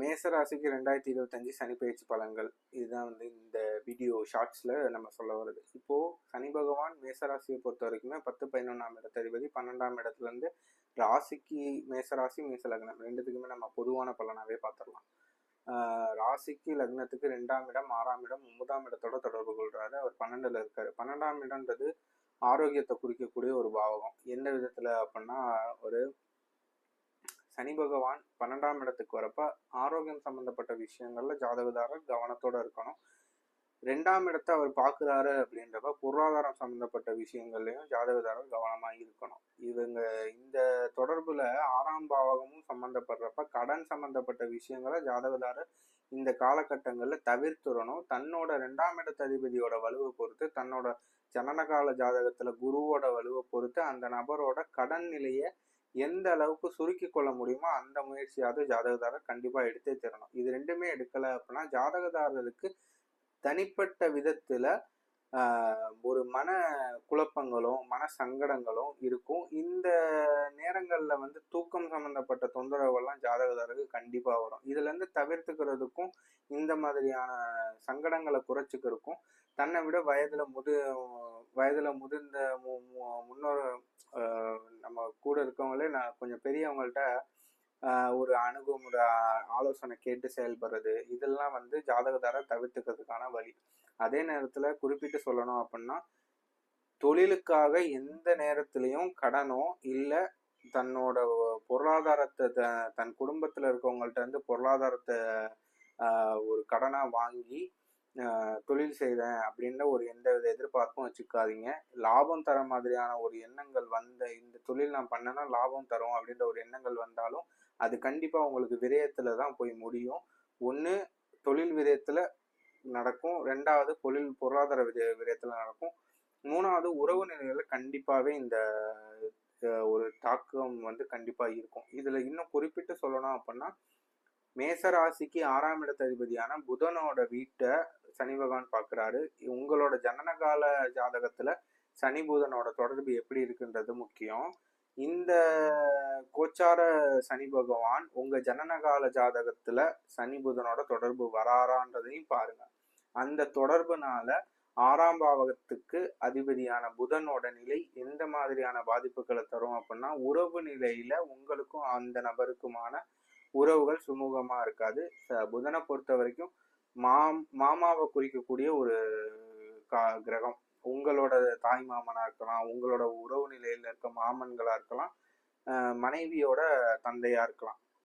மேசராசிக்கு ரெண்டாயிரத்தி இருபத்தஞ்சு சனி பயிற்சி பலன்கள். இதுதான் வந்து இந்த வீடியோ ஷார்ட்ஸில் நம்ம சொல்ல வருது இப்போது சனி பகவான் மேசராசியை பொறுத்த வரைக்குமே பத்து பதினொன்றாம் இடத்ததிபதி பன்னெண்டாம் இடத்துலேருந்து ராசிக்கு மேசராசி மேச லக்னம். ரெண்டுத்துக்குமே நம்ம பொதுவான பலனாகவே பார்த்துடலாம் ராசிக்கு லக்னத்துக்கு ரெண்டாம் இடம் ஆறாம் இடம் ஒன்பதாம் இடத்தோட தொடர்பு கொள்கிறாரு அவர் பன்னெண்டில் இருக்கார். பன்னெண்டாம் இடம்ன்றது ஆரோக்கியத்தை குறிக்கக்கூடிய ஒரு பாவகம். எந்த விதத்தில் அப்படின்னா ஒரு சனி பகவான் பன்னெண்டாம் இடத்துக்கு வரப்ப ஆரோக்கியம் சம்பந்தப்பட்ட விஷயங்கள்ல ஜாதகதாரர் கவனத்தோட இருக்கணும். ரெண்டாம் இடத்தை அவர் பார்க்குறாரு அப்படின்றப்ப பொருளாதாரம் சம்பந்தப்பட்ட விஷயங்கள்லையும் ஜாதகதாரர் கவனமாக இருக்கணும். இவங்க இந்த தொடர்புல ஆறாம் பாவகமும் சம்பந்தப்படுறப்ப கடன் சம்பந்தப்பட்ட விஷயங்களை ஜாதகதாரர் இந்த காலகட்டங்களில் தவிர்த்துறணும் தன்னோட ரெண்டாம் இடத்த அதிபதியோட வலுவை பொறுத்து தன்னோட ஜனனகால ஜாதகத்துல குருவோட வலுவை பொறுத்து அந்த நபரோட கடன் நிலையை எந்த அளவுக்கு சுருக்கி கொள்ள முடியுமோ அந்த முயற்சியாவது ஜாதகதாரர் கண்டிப்பாக எடுத்தே தரணும். இது ரெண்டுமே எடுக்கலை அப்படின்னா ஜாதகதாரருக்கு தனிப்பட்ட விதத்தில் ஒரு மன குழப்பங்களும் மன சங்கடங்களும் இருக்கும். இந்த நேரங்களில் வந்து தூக்கம் சம்பந்தப்பட்ட தொந்தரவுகள்லாம் ஜாதகதாரருக்கு கண்டிப்பாக வரும். இதுலேருந்து தவிர்த்துக்கிறதுக்கும் இந்த மாதிரியான சங்கடங்களை குறைச்சிக்கிறதுக்கும் தன்னை விட வயதில் முது வயதில் முதிர்ந்த மு- மு- முன்னோர் கூட இருக்கவங்களே நான் கொஞ்சம் பெரியவங்கள்ட்ட ஒரு அணுகுமுறை ஆலோசனை கேட்டு செயல்படுறது இதெல்லாம் வந்து ஜாதகதாரர் தவிர்த்துக்கிறதுக்கான வழி. அதே நேரத்தில் குறிப்பிட்டு சொல்லணும் அப்படின்னா தொழிலுக்காக எந்த நேரத்திலையும் கடனோ இல்லை தன்னோட பொருளாதாரத்தை த- தன் குடும்பத்தில் இருக்கவங்கள்ட்ட இருந்து பொருளாதாரத்தை ஒரு கடனாக வாங்கி தொழில் செய்கிறேன் அப்படின்ற ஒரு எந்த வித எதிர்பார்ப்பும் வச்சுக்காதீங்க. லாபம் தர மாதிரியான ஒரு எண்ணங்கள் வந்த இந்த தொழில் நான் பண்ணேன்னா லாபம் தரும் அப்படின்ற ஒரு எண்ணங்கள் வந்தாலும் அது கண்டிப்பாக உங்களுக்கு விரயத்தில் தான் போய் முடியும். ஒன்று தொழில் விதயத்தில் நடக்கும். ரெண்டாவது தொழில் பொருளாதார விரய விரயத்துல நடக்கும். மூணாவது உறவு நிலைகளில் கண்டிப்பாகவே இந்த ஒரு தாக்கம் வந்து கண்டிப்பாக இருக்கும். இதில் இன்னும் குறிப்பிட்டு சொல்லணும் அப்படின்னா மேசராசிக்கு ஆறாம் இடத்த அதிபதியான புதனோட வீட்டை சனி பகவான் பார்க்குறாரு. உங்களோட ஜனனகால ஜாதகத்தில் சனி புதனோட தொடர்பு எப்படி இருக்குன்றது முக்கியம். இந்த கோச்சார சனி பகவான் உங்க ஜனனகால ஜாதகத்துல சனி புதனோட தொடர்பு வராரான்றதையும் பாருங்க. அந்த தொடர்புனால ஆறாம் பாவகத்துக்கு அதிபதியான புதனோட நிலை எந்த மாதிரியான பாதிப்புகளை தரும் அப்படின்னா உறவு நிலையில உங்களுக்கும் அந்த நபருக்குமான உறவுகள் சுமூகமாக இருக்காது. ச- புதனை பொறுத்த வரைக்கும் மா மாமாவை குறிக்கக்கூடிய ஒரு கா- கிரகம். உங்களோட தாய் மாமனாக இருக்கலாம் உங்களோட உறவு நிலையில் இருக்க மாமன்களாக இருக்கலாம் மனைவியோட தந்தையாக இருக்கலாம்.